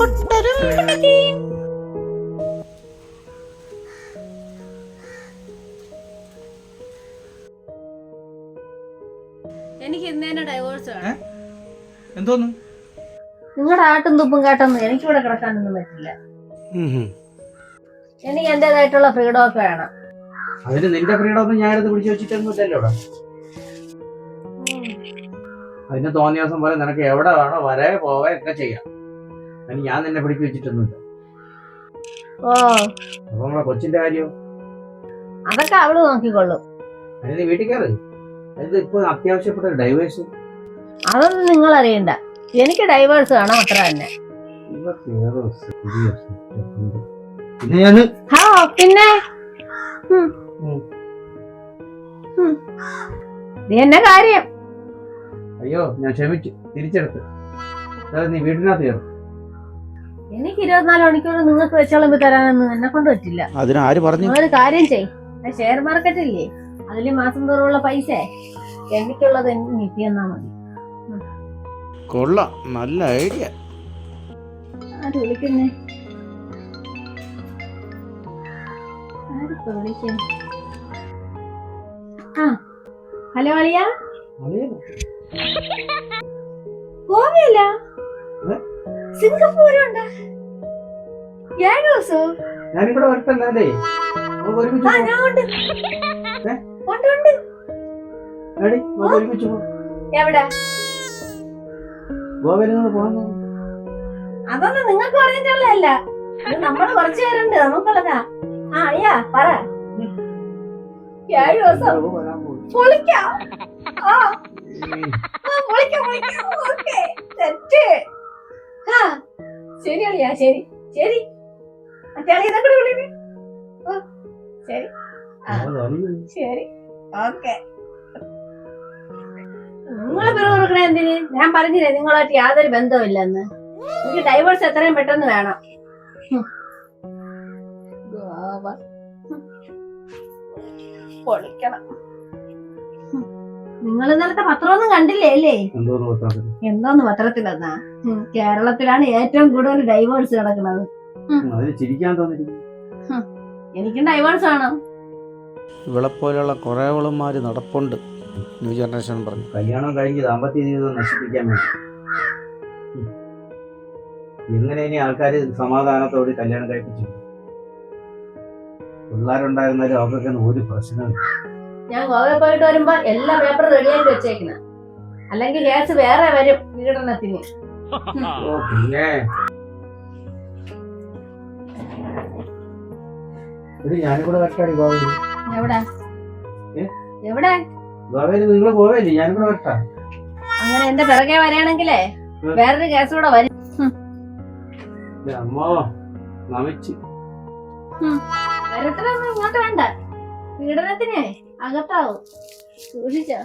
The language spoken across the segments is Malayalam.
കുടകീം. എനിക്ക് ഇന്ന് തന്നെ ഡൈവോഴ്സ് വേണം എന്തോന്ന്? നിങ്ങളുടെ ആട്ടും തുപ്പും കേട്ടൊന്നും എനിക്കിവിടെ കിടക്കാനൊന്നും പറ്റില്ല. എനിക്ക് എന്റേതായിട്ടുള്ള ഫ്രീഡം ഒക്കെ വേണം. അതിന് നിന്റെ ഫ്രീഡം ഒന്നും ഞാൻ എടുത്ത് പിടിച്ചു വെച്ചിട്ടൊന്നുമില്ലല്ലോ അതിന് തോന്നിയ ദിവസം പോലെ നിനക്ക് എവിടെ വേണോ വരെ പോവേ ഒക്കെ ചെയ്യാം. അതിന് ഞാൻ നിന്നെ പിടിച്ചു വെച്ചിട്ടൊന്നുമില്ല. ഓ. അപ്പൊ നമ്മളെ കൊച്ചിന്റെ കാര്യം? അതൊക്കെ അവൾ നോക്കിക്കൊള്ളും. അതിന് നീ വീട്ടിൽ കയറി. അത് ഇപ്പൊ അത്യാവശ്യപ്പെട്ട ഡൈവേഴ്സ് അതൊന്നും നിങ്ങൾ അറിയണ്ട. എനിക്ക് ഡൈവേഴ്സ് വേണം അത്ര തന്നെ. പിന്നെ ഞാൻ ഹാ പിന്നെ? ഉം. ഉം. ഉം. ഇത് എന്നെ കാര്യം. അയ്യോ ഞാൻ ക്ഷമിച്ചു. തിരിച്ചെടുത്ത്. അതായത് നീ വീടിനകത്ത് കയറും. എനിക്ക് ഇരുപത്തിനാല് മണിക്കൂർ നിങ്ങൾക്ക് വെച്ചോളം തരാനൊന്നും എന്നെ കൊണ്ട് പറ്റില്ല. അതിനാര് പറഞ്ഞു? ഒരു കാര്യം ചെയ് ഷെയർ മാർക്കറ്റ് ഇല്ലേ? അതിൽ മാസം തോറുള്ള പൈസ. എനിക്കുള്ളത് എനിക്ക് നീട്ടി എന്നാ മതി. കൊള്ളാം. നല്ല ഐഡിയ. ആര് വിളിക്കുന്നേ? ആരിപ്പോ വിളിക്കും ആ. ഹലോ അളിയ? ഗോവയല്ല ഏ? സിംഗപ്പൂരുണ്ട് ഏഴ് ഞാനിവിടെ. അതൊന്നും നിങ്ങൾക്ക് പറഞ്ഞിട്ടുള്ളതല്ല നമ്മൾ കുറച്ചു പേരുണ്ട് നമുക്കുള്ളതാ. ആ അയ്യാ പറ. ഏഴ് ദിവസം. പൊളിക്കാം. ആ. പൊളിക്കാം പൊളിക്കാം. ഓക്കെ. ശരി അളിയാ ശരി. ശരി. മറ്റേ അളിയെ കൂടെ വിളിക്കണേ ശരി. ശരി. ഓക്കെ. നിങ്ങളെ പിറവ് കൊടുക്കണേ എന്തിന്? ഞാൻ പറഞ്ഞില്ലേ നിങ്ങളായിട്ട് യാതൊരു ബന്ധമില്ലെന്ന് എനിക്ക് ഡൈവോഴ്സ് എത്രയും പെട്ടെന്ന് വേണം. പൊളിക്കണം. നിങ്ങൾ ഇന്നലത്തെ പത്രമൊന്നും കണ്ടില്ലേ അല്ലേ? എന്തോന്ന് പത്രത്തിലെന്നാ. കേരളത്തിലാണ് ഏറ്റവും കൂടുതൽ ഡൈവേഴ്സ് നടക്കുന്നത്. എനിക്കും ഡൈവേഴ്സ് ആണ്. ഇവളെപ്പോലെയുള്ള പോലെയുള്ള അവളന്മാർ നടപ്പുണ്ട്. ന്യൂ ജനറേഷൻ പറഞ്ഞു. കല്യാണം കഴിഞ്ഞ് ദാമ്പത്യ ജീവിതം നശിപ്പിക്കാൻ വേണ്ടി. എങ്ങനെ ഇനി ആൾക്കാർ സമാധാനത്തോടെ കല്യാണം കഴിപ്പിച്ചു? പിള്ളേരുണ്ടായിരുന്നാലും അവർക്കൊക്കെ ഒരു പ്രശ്നവും ഞാൻ ഗോവയിൽ പോയിട്ട് വരുമ്പോ എല്ലാ പേപ്പറും റെഡിയാക്കി വെച്ചേക്കുന്നത് അല്ലെങ്കിൽ ഗ്യാസ് വേറെ വരും പീഡനത്തിന് ഞാനും കൂടെ വരട്ടാടി ഗോവയിൽ. എവിടെ? എവിടെ? ഗോവയിൽ നിങ്ങൾ പോവല്ലേ? ഞാനും കൂടെ വരട്ടാ. അങ്ങനെ എന്റെ പിറകെ വരാണെങ്കിലേ. വേറൊരു കേസ് കൂടെ വരും. ഇത് അമ്മോ നമിച്ച്. വരത്തിലൊന്നും ഇങ്ങോട്ട് വേണ്ട. പീഡനത്തിനെ അകത്താവും സൂക്ഷിച്ചോ.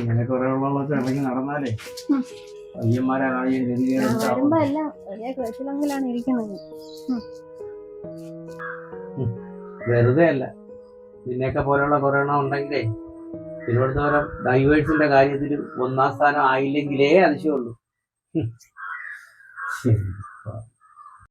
ഇങ്ങനെ കുറെ ഉള്ളതൊക്കെ ഇറങ്ങി നടന്നാലേ. പയ്യന്മാരെ കാര്യം വരുമ്പോ എല്ലാം വെച്ചില്ലെങ്കിലാണ് ഇരിക്കുന്നത്. വെറുതെ അല്ല. നിന്നെയൊക്കെ പോലെയുള്ള കുറെ എണ്ണം ഉണ്ടെങ്കിലേ തിരുവനന്തപുരം ഡൈവേഴ്സിന്റെ കാര്യത്തിൽ ഒന്നാം സ്ഥാനം ആയില്ലെങ്കിലേ അതിശയമുള്ളൂ. ശരി.